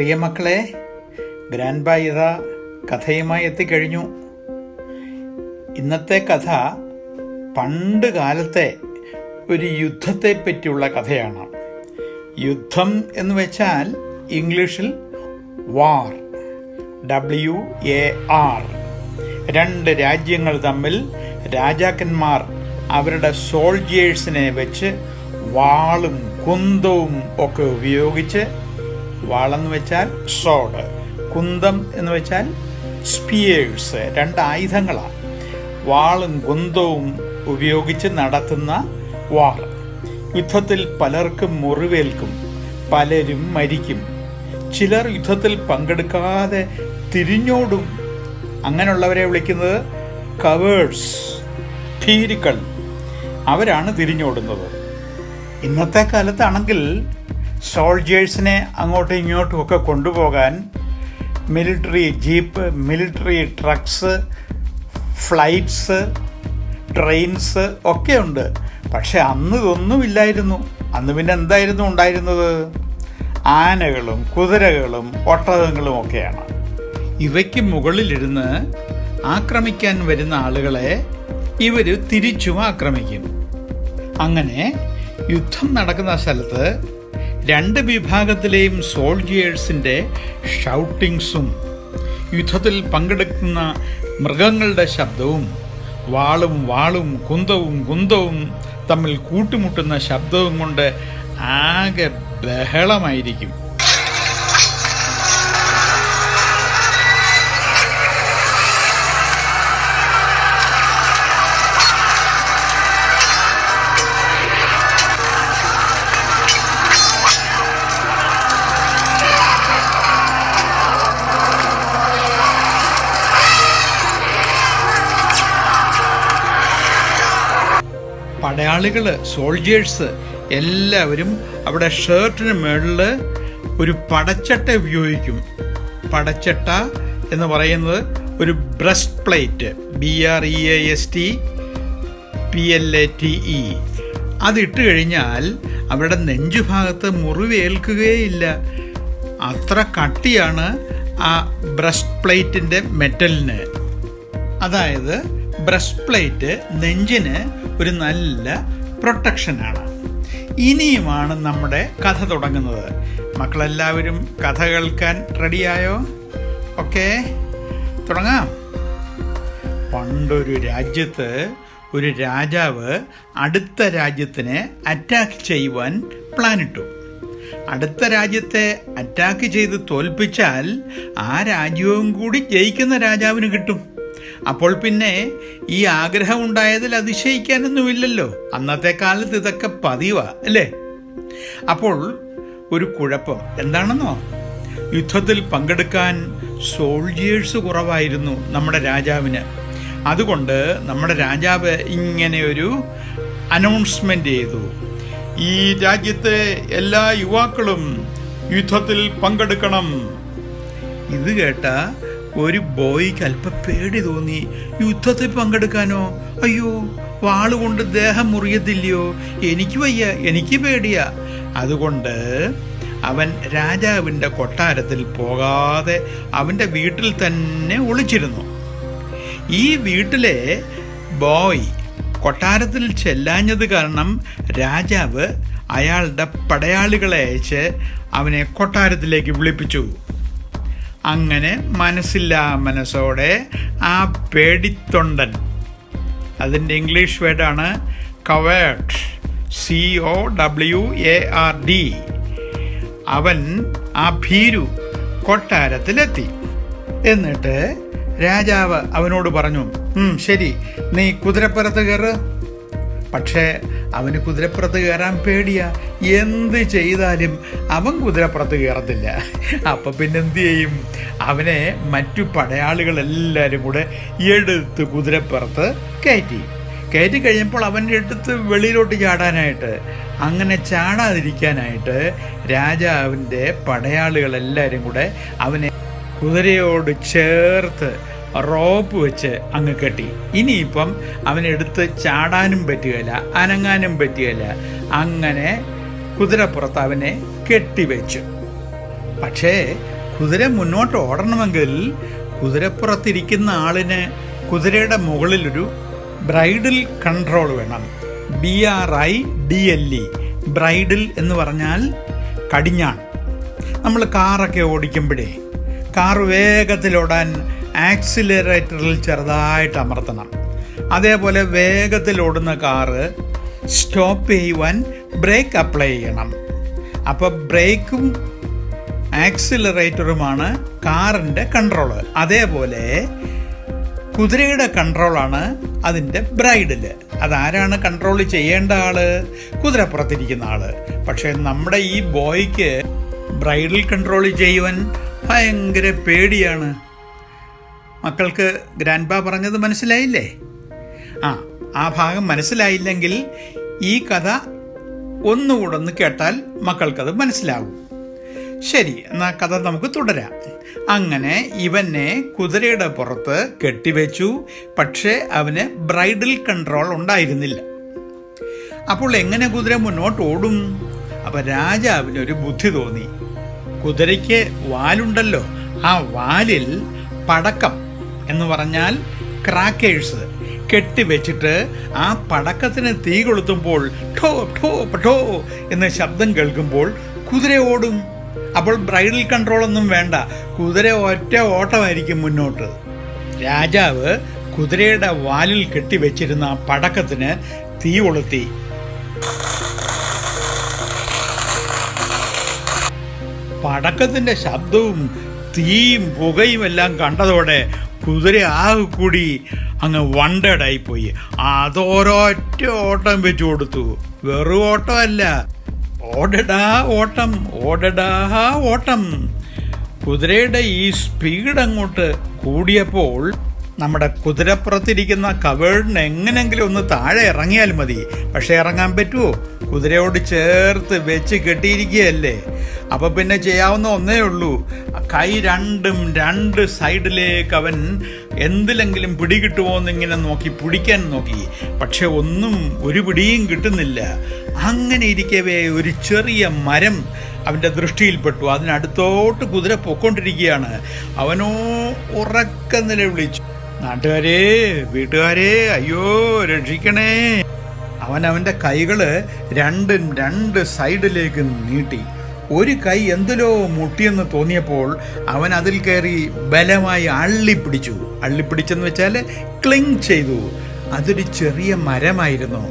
പ്രിയമക്കളെ grand bye ഇതാ കഥയുമായി എത്തിക്കഴിഞ്ഞു. ഇന്നത്തെ കഥ പണ്ട് കാലത്തെ ഒരു യുദ്ധത്തെ പറ്റിയുള്ള കഥയാണ്. യുദ്ധം എന്ന് വെച്ചാൽ ഇംഗ്ലീഷിൽ വാർ ഡബ്ല്യു എ ആർ. രണ്ട് രാജ്യങ്ങൾ തമ്മിൽ രാജാക്കന്മാർ അവരുടെ സോൾജിയേഴ്സിനെ വെച്ച് വാളും കുന്തവും ഒക്കെ ഉപയോഗിച്ച് വാളെന്ന് വെച്ചാൽ സോഡ് കുന്തം എന്ന് വെച്ചാൽ സ്പിയേഴ്സ് രണ്ട് ആയുധങ്ങളാണ്. വാളും കുന്തവും ഉപയോഗിച്ച് നടത്തുന്ന വാർ യുദ്ധത്തിൽ പലർക്കും മുറിവേൽക്കും പലരും മരിക്കും. ചിലർ യുദ്ധത്തിൽ പങ്കെടുക്കാതെ തിരിഞ്ഞോടും. അങ്ങനെയുള്ളവരെ വിളിക്കുന്നത് കവേഴ്സ് ഭീരുക്കൾ. അവരാണ് തിരിഞ്ഞോടുന്നത്. ഇന്നത്തെ കാലത്താണെങ്കിൽ സോൾജേഴ്സിനെ അങ്ങോട്ടും ഇങ്ങോട്ടും ഒക്കെ കൊണ്ടുപോകാൻ military jeep military trucks flights trains ഒക്കെ ഉണ്ട്. പക്ഷെ അന്ന് ഇതൊന്നുമില്ലായിരുന്നു അന്ന് പിന്നെ എന്തായിരുന്നു ഉണ്ടായിരുന്നത്? ആനകളും കുതിരകളും ഒട്ടകങ്ങളും ഒക്കെയാണ്. ഇവയ്ക്ക് മുകളിലിരുന്ന് ആക്രമിക്കാൻ വരുന്ന ആളുകളെ ഇവർ തിരിച്ചും ആക്രമിക്കും. അങ്ങനെ യുദ്ധം നടക്കുന്ന സ്ഥലത്ത് രണ്ട് വിഭാഗത്തിലെയും സോൾജിയേഴ്സിന്റെ ഷൗട്ടിങ്സും യുദ്ധത്തിൽ പങ്കെടുക്കുന്ന മൃഗങ്ങളുടെ ശബ്ദവും വാളും വാളും കുന്തവും കുന്തവും തമ്മിൽ കൂട്ടിമുട്ടുന്ന ശബ്ദവും കൊണ്ട് ആകെ ബഹളമായിരിക്കും. പടയാളികൾ സോൾജേഴ്സ് എല്ലാവരും അവിടെ ഷർട്ടിന് മുകളിൽ ഒരു പടച്ചട്ട ഉപയോഗിക്കും. പടച്ചട്ട എന്ന് പറയുന്നത് ഒരു breast plate B R E A S T P L A T E അതിട്ട് കഴിഞ്ഞാൽ അവരുടെ നെഞ്ചുഭാഗത്ത് മുറിവേൽക്കുകയില്ല. അത്ര കട്ടിയാണ് ആ ബ്രസ്റ്റ് പ്ലേറ്റിന്റെ മെറ്റലിന് അതായത് ബ്രസ്റ്റ് പ്ലേറ്റ് നെഞ്ചിന് ഒരു നല്ല പ്രൊട്ടക്ഷനാണ്. ഇനിയുമാണ് നമ്മുടെ കഥ തുടങ്ങുന്നത്. മക്കളെല്ലാവരും കഥ കേൾക്കാൻ റെഡിയായോ? ഓക്കെ തുടങ്ങാം. പണ്ടൊരു രാജ്യത്ത് ഒരു രാജാവ് അടുത്ത രാജ്യത്തിനെ അറ്റാക്ക് ചെയ്യുവാൻ പ്ലാനിട്ടു. അടുത്ത രാജ്യത്തെ അറ്റാക്ക് ചെയ്ത് തോൽപ്പിച്ചാൽ ആ രാജ്യവും കൂടി ജയിക്കുന്ന രാജാവിന് കിട്ടും. അപ്പോൾ പിന്നെ ഈ ആഗ്രഹം ഉണ്ടായതിൽ അതിശയിക്കാനൊന്നുമില്ലല്ലോ. അന്നത്തെ കാലത്ത് ഇതൊക്കെ പതിവാ അല്ലേ? അപ്പോൾ ഒരു കുഴപ്പം. എന്താണെന്നോ? യുദ്ധത്തിൽ പങ്കെടുക്കാൻ സോൾജിയേഴ്സ് കുറവായിരുന്നു നമ്മുടെ രാജാവിന്. അതുകൊണ്ട് നമ്മുടെ രാജാവ് ഇങ്ങനെ ഒരു അനൗൺസ്മെന്റ് ചെയ്തു. ഈ രാജ്യത്തെ എല്ലാ യുവാക്കളും യുദ്ധത്തിൽ പങ്കെടുക്കണം. ഇത് കേട്ട ഒരു ബോയ്ക്ക് അല്പം പേടി തോന്നി. യുദ്ധത്തിൽ പങ്കെടുക്കാനോ? അയ്യോ വാളുകൊണ്ട് ദേഹം മുറിയത്തില്ലയോ എനിക്ക് വയ്യ എനിക്ക് പേടിയാ. അതുകൊണ്ട് അവൻ രാജാവിന്റെ കൊട്ടാരത്തിൽ പോകാതെ അവന്റെ വീട്ടിൽ തന്നെ ഒളിച്ചിരുന്നു. ഈ വീട്ടിലെ ബോയ് കൊട്ടാരത്തിൽ ചെല്ലാഞ്ഞത് കാരണം രാജാവ് അയാളുടെ പടയാളികളെ അയച്ച് അവനെ കൊട്ടാരത്തിലേക്ക് വിളിപ്പിച്ചു. അങ്ങനെ മനസ്സില്ലാ മനസ്സോടെ ആ പേടിത്തൊണ്ടൻ. അതിന്റെ ഇംഗ്ലീഷ് വേർഡാണ് covert. C O W A R D അവൻ ആ ഭീരു കൊട്ടാരത്തിലെത്തി. എന്നിട്ട് രാജാവ് അവനോട് പറഞ്ഞു ശരി നീ കുതിരപ്പുറത്ത് കയറ്. പക്ഷേ അവന് കുതിരപ്പുറത്ത് കയറാൻ പേടിയ. എന്ത് ചെയ്താലും അവൻ കുതിരപ്പുറത്ത് കയറത്തില്ല. അപ്പം പിന്നെ എന്തു ചെയ്യും? അവനെ മറ്റു പടയാളികളെല്ലാവരും കൂടെ എടുത്ത് കുതിരപ്പുറത്ത് കയറ്റി. കയറ്റി കഴിഞ്ഞപ്പോൾ അവന്റെ അടുത്ത് വെളിയിലോട്ട് ചാടാനായിട്ട് അങ്ങനെ ചാടാതിരിക്കാനായിട്ട് രാജാവിന്റെ പടയാളികളെല്ലാവരും കൂടെ അവനെ കുതിരയോട് ചേർത്ത് റോപ്പ് വെച്ച് അങ്ങ് കെട്ടി. ഇനിയിപ്പം അവനെടുത്ത് ചാടാനും പറ്റുകയില്ല അനങ്ങാനും പറ്റുകയില്ല. അങ്ങനെ കുതിരപ്പുറത്ത് അവനെ കെട്ടിവെച്ചു. പക്ഷേ കുതിര മുന്നോട്ട് ഓടണമെങ്കിൽ കുതിരപ്പുറത്തിരിക്കുന്ന ആളിന് കുതിരയുടെ മുകളിലൊരു ബ്രൈഡൽ കൺട്രോൾ വേണം. B R I D L E bridle എന്ന് പറഞ്ഞാൽ കടിഞ്ഞാൺ. നമ്മൾ കാറൊക്കെ ഓടിക്കുമ്പോഴേ കാർ വേഗത്തിലോടാൻ ആക്സിലറേറ്ററിൽ ചെറുതായിട്ട് അമർത്തണം. അതേപോലെ വേഗത്തിൽ ഓടുന്ന കാറ് സ്റ്റോപ്പ് ചെയ്യുവാൻ ബ്രേക്ക് അപ്ലൈ ചെയ്യണം. അപ്പോൾ ബ്രേക്കും ആക്സിലറേറ്ററുമാണ് കാറിന്റെ കൺട്രോൾ. അതേപോലെ കുതിരയുടെ കൺട്രോളാണ് അതിന്റെ ബ്രൈഡിൽ. അതാരാണ് കൺട്രോൾ ചെയ്യേണ്ട ആൾ? കുതിരപ്പുറത്തിരിക്കുന്ന ആൾ. പക്ഷേ നമ്മുടെ ഈ ബോയ്ക്ക് ബ്രൈഡിൽ കൺട്രോൾ ചെയ്യുവാൻ ഭയങ്കര പേടിയാണ്. മക്കൾക്ക് ഗ്രാൻഡ് പറഞ്ഞത് മനസ്സിലായില്ലേ? ആ ആ ഭാഗം മനസ്സിലായില്ലെങ്കിൽ ഈ കഥ ഒന്നുകൂടെ ഒന്ന് കേട്ടാൽ മക്കൾക്കത് മനസ്സിലാവും. ശരി എന്നാ കഥ നമുക്ക് തുടരാം. അങ്ങനെ ഇവനെ കുതിരയുടെ പുറത്ത് കെട്ടിവെച്ചു. പക്ഷേ അവന് ബ്രൈഡൽ കൺട്രോൾ ഉണ്ടായിരുന്നില്ല. അപ്പോൾ എങ്ങനെ കുതിര മുന്നോട്ട് ഓടും? അപ്പൊ രാജാവിന് ഒരു ബുദ്ധി തോന്നി. കുതിരയ്ക്ക് വാലുണ്ടല്ലോ. ആ വാലിൽ പടക്കം എന്ന് പറഞ്ഞാൽ ക്രാക്കേഴ്സ് കെട്ടിവെച്ചിട്ട് ആ പടക്കത്തിന് തീ കൊളുത്തുമ്പോൾ ടോ ഠോ ഠോ എന്ന ശബ്ദം കേൾക്കുമ്പോൾ കുതിര ഓടും. അപ്പോൾ ബ്രൈഡൽ കൺട്രോൾ ഒന്നും വേണ്ട. കുതിര ഒറ്റ ഓട്ടമായിരിക്കും മുന്നോട്ട്. രാജാവ് കുതിരയുടെ വാലിൽ കെട്ടിവെച്ചിരുന്ന ആ പടക്കത്തിന് തീ കൊളുത്തി. പടക്കത്തിന്റെ ശബ്ദവും തീയും പുകയും എല്ലാം കണ്ടതോടെ കുതിര ആകെ കൂടി അങ്ങ് വണ്ടേഡായി പോയി അതോരൊറ്റ ഓട്ടം വെച്ചു കൊടുത്തു. വെറും ഓട്ടമല്ല. ഓടടാ ഓട്ടം ഓടടാ ഓട്ടം. കുതിരയുടെ ഈ സ്പീഡ് അങ്ങോട്ട് കൂടിയപ്പോൾ നമ്മുടെ കുതിരപ്പുറത്തിരിക്കുന്ന കവേഡിന് എങ്ങനെങ്കിലും ഒന്ന് താഴെ ഇറങ്ങിയാൽ മതി. പക്ഷേ ഇറങ്ങാൻ പറ്റുമോ കുതിരയോട് ചേർത്ത് വെച്ച് കെട്ടിയിരിക്കുകയല്ലേ? അപ്പൊ പിന്നെ ചെയ്യാവുന്ന ഒന്നേ ഉള്ളൂ. കൈ രണ്ടും രണ്ട് സൈഡിലേക്ക് അവൻ എന്തിലെങ്കിലും പിടികിട്ടുമോ എന്നിങ്ങനെ നോക്കി പിടിക്കാൻ നോക്കി. പക്ഷെ ഒന്നും ഒരു പിടിയും കിട്ടുന്നില്ല. അങ്ങനെ ഇരിക്കവേ ഒരു ചെറിയ മരം അവന്റെ ദൃഷ്ടിയിൽപ്പെട്ടു അതിനടുത്തോട്ട് കുതിര പൊക്കൊണ്ടിരിക്കുകയാണ് അവനോ ഉറക്ക നിലവിളിച്ചു. നാട്ടുകാരെ വീട്ടുകാരെ അയ്യോ രക്ഷിക്കണേ. അവൻ അവന്റെ കൈകൾ രണ്ടും രണ്ട് സൈഡിലേക്ക് നീട്ടി. ഒരു കൈ എന്തിലോ മുട്ടിയെന്ന് തോന്നിയപ്പോൾ അവൻ അതിൽ കയറി ബലമായി അള്ളിപ്പിടിച്ചു. അള്ളിപ്പിടിച്ചെന്ന് വെച്ചാൽ ക്ലിങ് ചെയ്തു. അതൊരു ചെറിയ മരമായിരുന്നു.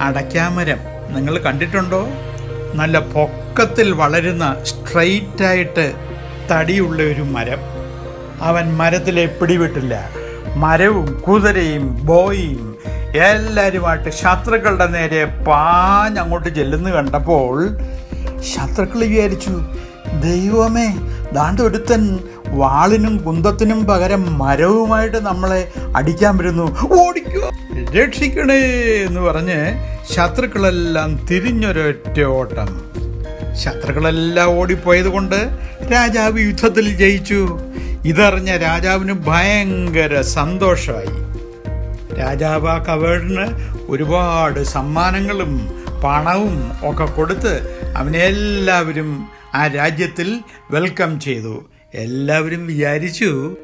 അടയ്ക്കാമരം നിങ്ങൾ കണ്ടിട്ടുണ്ടോ? നല്ല പൊക്കത്തിൽ വളരുന്ന സ്ട്രെയിറ്റായിട്ട് തടിയുള്ള ഒരു മരം. അവൻ മരത്തിലെ പിടിവിട്ടില്ല. മരവും കുതിരയും ബോയും എല്ലാവരുമായിട്ട് ശത്രുക്കളുടെ നേരെ പാഞ്ഞങ്ങോട്ട് ചെല്ലുന്നു കണ്ടപ്പോൾ ശത്രുക്കൾ വിചാരിച്ചു ദൈവമേ ദാണ്ട് ഒരുത്തൻ വാളിനും കുന്തത്തിനും പകരം മരവുമായിട്ട് നമ്മളെ അടിക്കാൻ വരുന്നു. ഓടിക്കോ രക്ഷിക്കണേ എന്ന് പറഞ്ഞ് ശത്രുക്കളെല്ലാം തിരിഞ്ഞൊരൊറ്റ ഓട്ടം. ശത്രുക്കളെല്ലാം ഓടിപ്പോയതുകൊണ്ട് രാജാവ് യുദ്ധത്തിൽ ജയിച്ചു. ഇതറിഞ്ഞ രാജാവിന് ഭയങ്കര സന്തോഷമായി. രാജാവ് ആ കവേഡിന് ഒരുപാട് സമ്മാനങ്ങളും പണവും ഒക്കെ കൊടുത്ത് അവനെല്ലാവരും ആ രാജ്യത്തിൽ വെൽക്കം ചെയ്തു. എല്ലാവരും വിചാരിച്ചു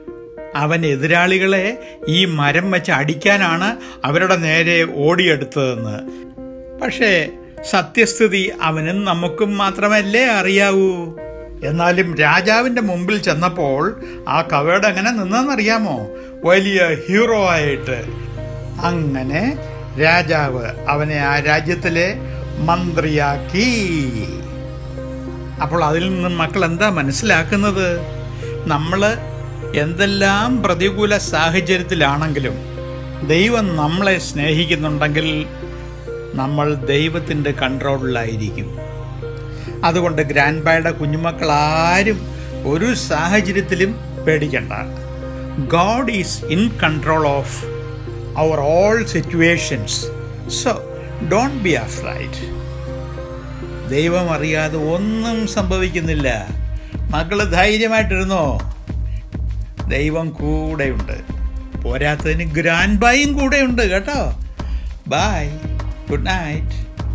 അവൻ എതിരാളികളെ ഈ മരം വെച്ച് അടിക്കാനാണ് അവരുടെ നേരെ ഓടിയെടുത്തതെന്ന്. പക്ഷേ സത്യസ്ഥിതി അവനും നമുക്കും മാത്രമല്ലേ അറിയാവൂ. എന്നാലും രാജാവിന്റെ മുമ്പിൽ ചെന്നപ്പോൾ ആ കവേട് എങ്ങനെ നിന്നെന്നറിയാമോ വലിയ ഹീറോ ആയിട്ട്. അങ്ങനെ രാജാവ് അവനെ ആ രാജ്യത്തിലെ മന്ത്രിയാക്കി. അപ്പോൾ അതിൽ നിന്ന് മക്കൾ എന്താ മനസ്സിലാക്കുന്നത്? നമ്മൾ എന്തെല്ലാം പ്രതികൂല സാഹചര്യത്തിലാണെങ്കിലും ദൈവം നമ്മളെ സ്നേഹിക്കുന്നുണ്ടെങ്കിൽ നമ്മൾ ദൈവത്തിന്റെ കൺട്രോളിലായിരിക്കും. അതുകൊണ്ട് ഗ്രാൻഡ് ബായുടെ കുഞ്ഞുമക്കൾ ആരും ഒരു സാഹചര്യത്തിലും പേടിക്കണ്ട. God is in control of our all situations so don't be afraid ദൈവം അറിയാതെ ഒന്നും സംഭവിക്കുന്നില്ല. മക്കൾ ധൈര്യമായിട്ടിരുന്നോ? ദൈവം കൂടെയുണ്ട്. പോരാത്തതിന് ഗ്രാൻഡ് ബായും കൂടെയുണ്ട് കേട്ടോ. Bye good night